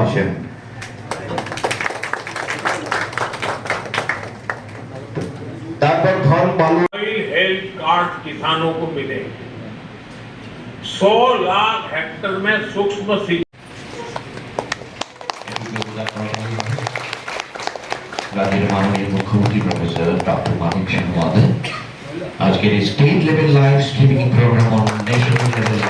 আছেন তারপর ধন বালু मोबाइल हेल्थ कार्ड किसानों को मिले 100 लाख हेक्टर में सूक्ष्म सिंचाई রাজ্যের মাননীয় মুখ্যমন্ত্রী প্রফেসর ডক্টর মানিক সিং মহোদয় আজকের এই state level live streaming program on national level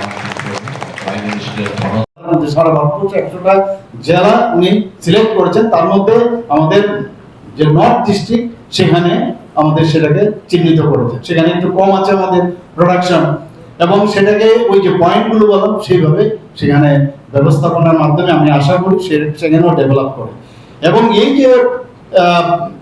prime minister যে সারা ভারতবর্ষে একশোটা জেলা উনি সিলেক্ট করেছেন। তার মধ্যে আমাদের যে নর্থ ডিস্ট্রিক্ট সেখানে আমাদের সেটাকে চিহ্নিত করেছে সেখানে একটু কম আছে আমাদের প্রোডাকশন এবং সেটাকে ওই যে পয়েন্টগুলো বললাম, সেইভাবে সেখানে ব্যবস্থাপনার মাধ্যমে আমি আশা করি সেখানেও ডেভেলপ করে। এবং এই যে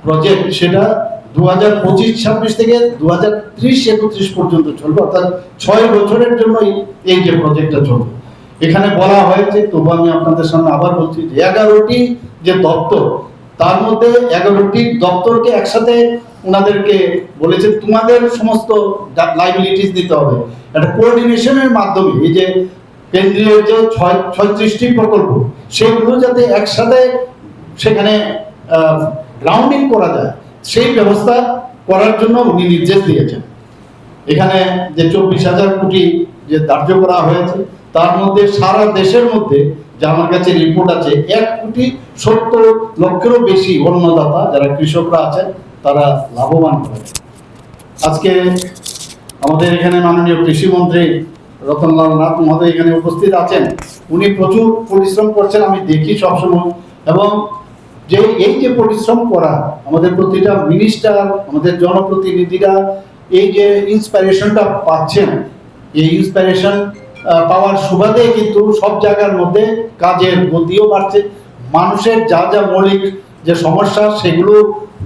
প্রজেক্ট সেটা দু হাজার পঁচিশ, ছাব্বিশ থেকে দু হাজার ত্রিশ, একত্রিশ পর্যন্ত চলবে। অর্থাৎ ছয় বছরের জন্য এই- এই যে প্রজেক্টটা চলবে। এখানে বলা হয়েছে, তবু আমি আপনাদের সামনে আবার বলছি যে এগারোটি যে দপ্তর, তার মধ্যে এগারোটি দপ্তরকে একসাথে ওনাদেরকে বলেছে, তোমাদের সমস্ত লাইবিলিটিস দিতে হবে। একটা কোঅর্ডিনেশনের মাধ্যমে, এই যে কেন্দ্রীয় যে ছয়, ছয়ত্রিশটি প্রকল্প, সেগুলো যাতে একসাথে সেখানে গ্রাউন্ডিং করা যায়, সেই ব্যবস্থা করার জন্য উনি নির্দেশ দিয়েছেন। এখানে যে চব্বিশ হাজার কোটি যে ধার্য করা হয়েছে তার মধ্যে সারা দেশের মধ্যে যে আমার কাছে রিপোর্ট আছে, এক কোটি সত্তর লক্ষেরও বেশি অন্নদাতা যারা কৃষকরা আছেন, তারা লাভবান হয়েছে। আজকে আমাদের এখানে মাননীয় কৃষিমন্ত্রী রতনলাল নাথ মহোদয় এখানে উপস্থিত আছেন। উনি প্রচুর পরিশ্রম করছেন, আমি দেখি সবসময়। এবং যে এই যে পরিশ্রম করা আমাদের প্রতিটা মিনিস্টার আমাদের জনপ্রতিনিধিরা, এই যে ইন্সপিরেশনটা পাচ্ছেন, এই ইন্সপিরেশন পাওয়ার সুবাদে কিন্তু সব জায়গার মধ্যে কাজের গতিও বাড়ছে। মানুষের যা যা মৌলিক যে সমস্যা, সেগুলো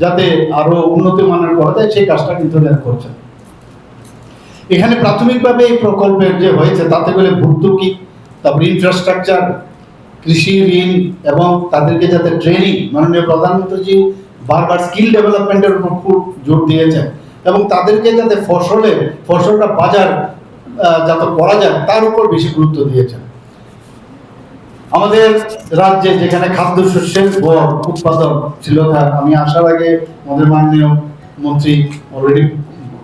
যাতে আরও উন্নতি মানের করা যায়, সেই কাজটা কিন্তু এরা করছেন এখানে প্রাথমিকভাবে এই প্রকল্পের যে হয়েছে, তাতে করে ভর্তুকি, তারপর ইনফ্রাস্ট্রাকচার কৃষি ঋণ এবং তাদেরকে যাতে ট্রেনিং মাননীয় প্রধানমন্ত্রীজি বারবার স্কিল ডেভেলপমেন্টের উপর খুব জোর দিয়েছেন। এবং তাদেরকে যাতে ফসলে ফসলটা বাজার যাতে করা যায় তার উপর বেশি গুরুত্ব দিয়েছেন। আমাদের রাজ্যে যেখানে খাদ্যশস্যের গড়, উৎপাদন ছিল তার আমি আসার আগে আমাদের মাননীয় মন্ত্রী অলরেডি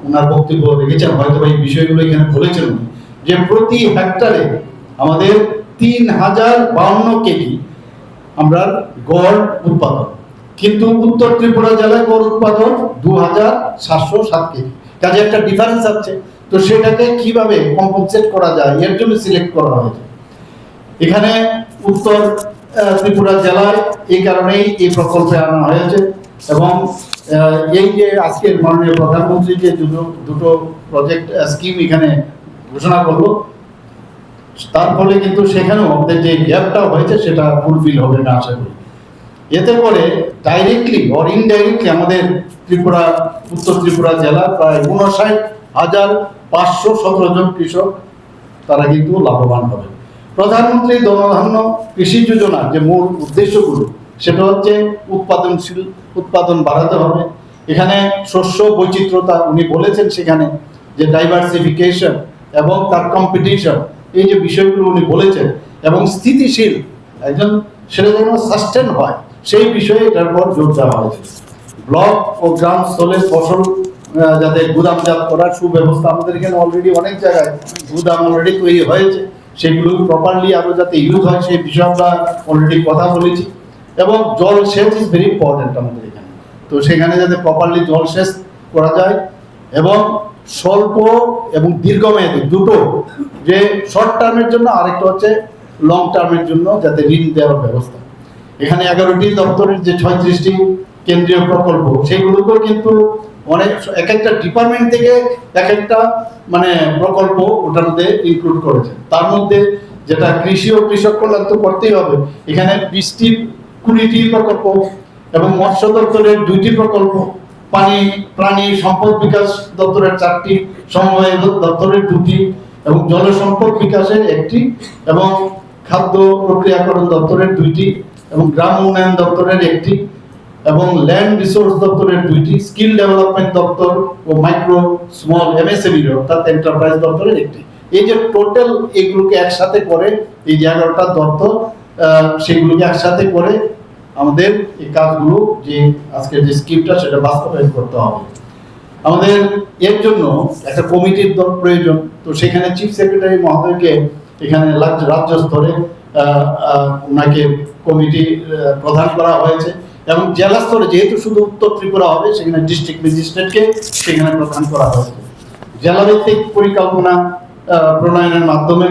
ওনার বক্তব্য রেখেছেন। হয়তো এই বিষয়গুলো এখানে বলেছেন যে প্রতি হেক্টরে আমাদের তিন হাজার বাউন্ন কেজি আমরা গড় উৎপাদন। কিন্তু উত্তর ত্রিপুরা জেলায় গড় উৎপাদন দু হাজার সাতশো সাত কেজি। কাজে একটা ডিফারেন্স আছে। তো সেটাকে কীভাবে কম্পনসেট করা যায়? এর জন্য সিলেক্ট করা হয়েছে। এখানে উত্তর ত্রিপুরা জেলায় এই কারণেই এই প্রকল্পে আনা হয়েছে এবং এই যে আজকের মাননীয় প্রধানমন্ত্রী যে দুটো দুটো প্রজেক্ট স্কিম এখানে ঘোষণা করল, তার ফলে কিন্তু সেখানেও আমাদের যে গ্যাপটা হয়েছে সেটা ফুলফিল হবে না আশা করি। এতে করে ডাইরেক্টলি অর ইনডাইরেক্টলি আমাদের ত্রিপুরা, উত্তর ত্রিপুরা জেলা প্রায় উনষাট হাজার পাঁচশো সতেরো জন কৃষক তারা কিন্তু লাভবান হবে। প্রধানমন্ত্রী জনধান্য কৃষি যোজনার যে মূল উদ্দেশ্যগুলো, সেটা হচ্ছে উৎপাদনশীল উৎপাদন বাড়াতে হবে। এখানে শস্য বৈচিত্র্যতা উনি বলেছেন সেখানে যে ডাইভার্সিফিকেশন এবং তার কম্পিটিশন এই যে বিষয়গুলো উনি বলেছেন এবং স্থিতিশীল একজন, সেটা যেন সাস্টেন হয়, সেই বিষয়ে এটার পর জোর দেওয়া হয়েছে। ব্লক ও গ্রাম স্থলে ফসল যাতে গুদামজাত করার সুব্যবস্থা আমাদের এখানে অলরেডি অনেক জায়গায় গুদাম অলরেডি তৈরি হয়েছে। সেগুলো প্রপারলি আরও যাতে ইউজ হয়, সেই বিষয়ে আমরা অলরেডি কথা বলেছি। এবং জল সেচ ইজ ভেরি ইম্পর্টেন্ট আমাদের এখানে। তো সেখানে যাতে প্রপারলি জল সেচ করা যায় এবং স্বল্প এবং দীর্ঘমেয়াদী দুটো, যে শর্ট টার্মের জন্য আরেকটা হচ্ছে লং টার্মের জন্য যাতে ঋণ দেওয়ার ব্যবস্থা। এখানে এগারোটি দপ্তরের যে ছয়ত্রিশটি কেন্দ্রীয় প্রকল্প, সেগুলোকেও কিন্তু অনেক এক একটা ডিপার্টমেন্ট থেকে এক একটা মানে প্রকল্প ওটার মধ্যে ইনক্লুড করেছে তার মধ্যে যেটা কৃষি ও কৃষক কল্যাণ তো করতেই হবে, এখানে বৃষ্টি কুড়িটি প্রকল্প এবং মৎস্য দপ্তরের দুইটি প্রকল্প, পানি, প্রাণী সম্পদ বিকাশ দপ্তরের চারটি, সমবায় দপ্তরের দুটি এবং জল সম্পদ বিকাশের একটি এবং খাদ্য প্রক্রিয়াকরণ দপ্তরের দুইটি এবং গ্রাম উন্নয়ন দপ্তরের একটি। এবং ল্যান্ড রিসোর্স দপ্তরের দুইটি স্কিল ডেভেলপমেন্ট দপ্তর ও মাইক্রো স্মল এমএসএমই অর্থাৎ এন্টারপ্রাইজ দপ্তরের একটি। এই যে টোটাল এগুলোকে একসাথে করে, এই যে এগারোটা দপ্তর সেগুলোকে একসাথে করে আমাদের এই কাজগুলো যে আজকের যে স্কিমটা সেটা বাস্তবায়ন করতে হবে। আমাদের এর জন্য একটা কমিটির প্রয়োজন। তো সেখানে চিফ সেক্রেটারি মহোদয়কে এখানে রাজ্য স্তরে ওনাকে কমিটি প্রদান করা হয়েছে। এবং জেলা স্তরে যেহেতু শুধু উত্তর ত্রিপুরা হবে, সেখানে ডিস্ট্রিক্ট ম্যাজিস্ট্রেটকে সেখানে প্রদান করা হয়েছে। জেলাভিত্তিক পরিকল্পনা প্রণয়নের মাধ্যমে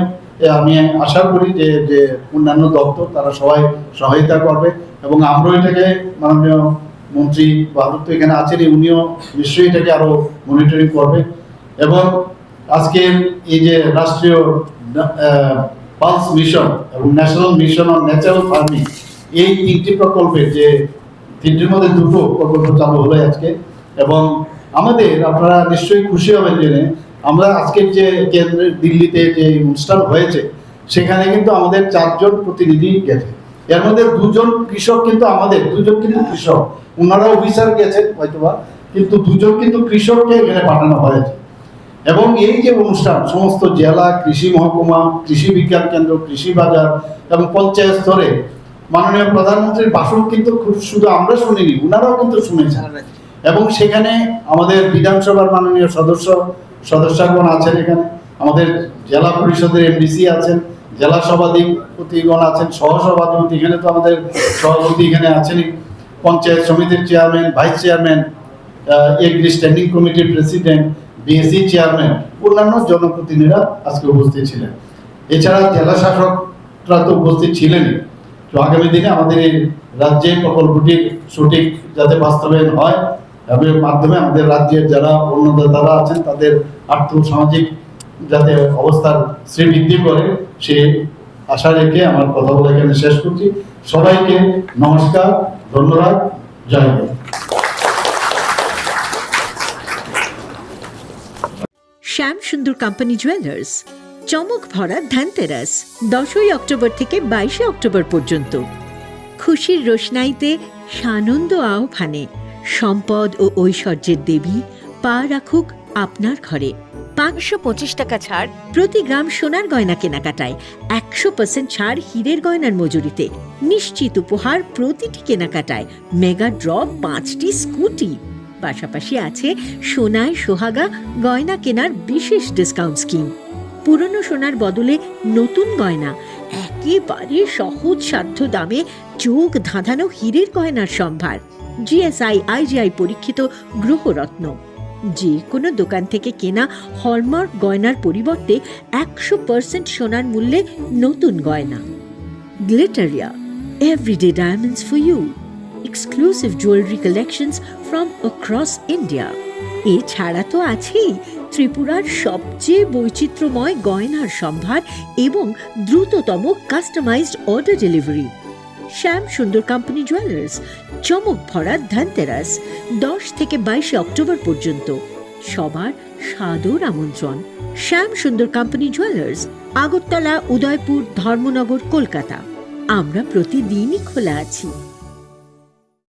আমি আশা করি যে যে অন্যান্য দপ্তর, তারা সবাই সহায়তা করবে এবং আমরা এটাকে মাননীয় মন্ত্রী বাহাদুর তো এখানে আছেন, উনিও নিশ্চয়ই এটাকে আরও মনিটরিং করবে। এবং আজকে এই যে রাষ্ট্রীয় পালস মিশন এবং national mission on natural farming এই তিনটি প্রকল্পের যে তিনটির মধ্যে দুটো প্রকল্প চালু হলো আজকে। এবং আমাদের আপনারা নিশ্চয়ই খুশি হবেন জেনে, আমরা আজকের যে কেন্দ্রে দিল্লিতে যে অনুষ্ঠান হয়েছে, সেখানে কিন্তু আমাদের চারজন প্রতিনিধি গেছে। এর মধ্যে দুজন কৃষক কিন্তু আমাদের, দুজন কিন্তু কৃষক। ওনারা অফিসার গেছেন হয়তোবা, কিন্তু দুজন কিন্তু কৃষককে এখানে পাঠানো হয়েছে। এবং এই যে অনুষ্ঠান, সমস্ত জেলা, কৃষি মহকুমা, কৃষি বিজ্ঞান কেন্দ্র, কৃষি বাজার এবং পঞ্চায়েত স্তরে মাননীয় প্রধানমন্ত্রীর ভাষণ কিন্তু খুব শুধু আমরা শুনিনি ওনারাও কিন্তু শুনেছেন। এবং সেখানে আমাদের বিধানসভার মাননীয় সদস্য সদস্যগণ আছেন এখানে আমাদের জেলা পরিষদের এমডিসি আছেন জেলা সভাধিপতিগণ আছেন সহসভাধিপতি এখানে তো আমাদের সভাপতি এখানে আছেনই। পঞ্চায়েত সমিতির chairman vice chairman agri standing কমিটির প্রেসিডেন্ট বিএসসি চেয়ারম্যান অন্যান্য জনপ্রতিনিধিরা আজকে উপস্থিত ছিলেন। এছাড়া জেলা শাসকরা তো উপস্থিত ছিলেনই। তো আগামী দিনে আমাদের এই রাজ্যে প্রকল্পটির সঠিক যাতে বাস্তবায়ন হয় এবং মাধ্যমে আমাদের রাজ্যের যারা অন্নদাতারা আছেন, তাদের আর্থ সামাজিক যাতে অবস্থার শ্রীবৃদ্ধি করে, সে আশা রেখে আমার কথা বলে এখানে শেষ করছি। সবাইকে নমস্কার, ধন্যবাদ, জয় হিন্দ। শ্যাম সুন্দর কোম্পানি জুয়েলার্স চমক ভরা ধানতেরাস দশই অক্টোবর থেকে বাইশে অক্টোবর পর্যন্ত। খুশির রোশনাইতে সানন্দ আহ্বানে সম্পদ ও ঐশ্বর্যের দেবী পা রাখুক আপনার ঘরে। পাঁচশো পঁচিশ টাকা ছাড়। প্রতি গ্রাম সোনার গয়না কেনাকাটায় একশো পার্সেন্ট ছাড় হীরের গয়নার মজুরিতে। নিশ্চিত উপহার প্রতিটি কেনাকাটায় মেগা ড্র পাঁচটি স্কুটি। পাশাপাশি আছে সোনায় সোহাগা গয়না কেনার বিশেষ ডিসকাউন্ট স্কিম। পুরনো সোনার বদলে নতুন গয়না। একেবারে সহজ সাধ্য দামে চোখ ধাঁধানো হীরের গয়নার সম্ভার। জিএসআই আইজিআই পরীক্ষিত গ্রহরত্ন। যে কোনো দোকান থেকে কেনা হলমার্ক গয়নার পরিবর্তে একশো পার্সেন্ট সোনার মূল্যে নতুন গয়না। Glitteria, everyday diamonds for you. Exclusive jewelry collections from across India. এছাড়া তো আছেই। ত্রিপুরার সবচেয়ে বৈচিত্র্যময় গয়নার সম্ভার এবং দ্রুততম কাস্টমাইজড অর্ডার ডেলিভারি শ্যাম সুন্দর কোম্পানি জুয়েলার্স চমক ভরা ধনতেরাস, দশ থেকে বাইশে অক্টোবর পর্যন্ত। সবার সাদর আমন্ত্রণ। Shyam Sundar company jewellers Agartala, Udaipur, Dharmanagar, Kolkata. আমরা প্রতিদিনই খোলা আছি।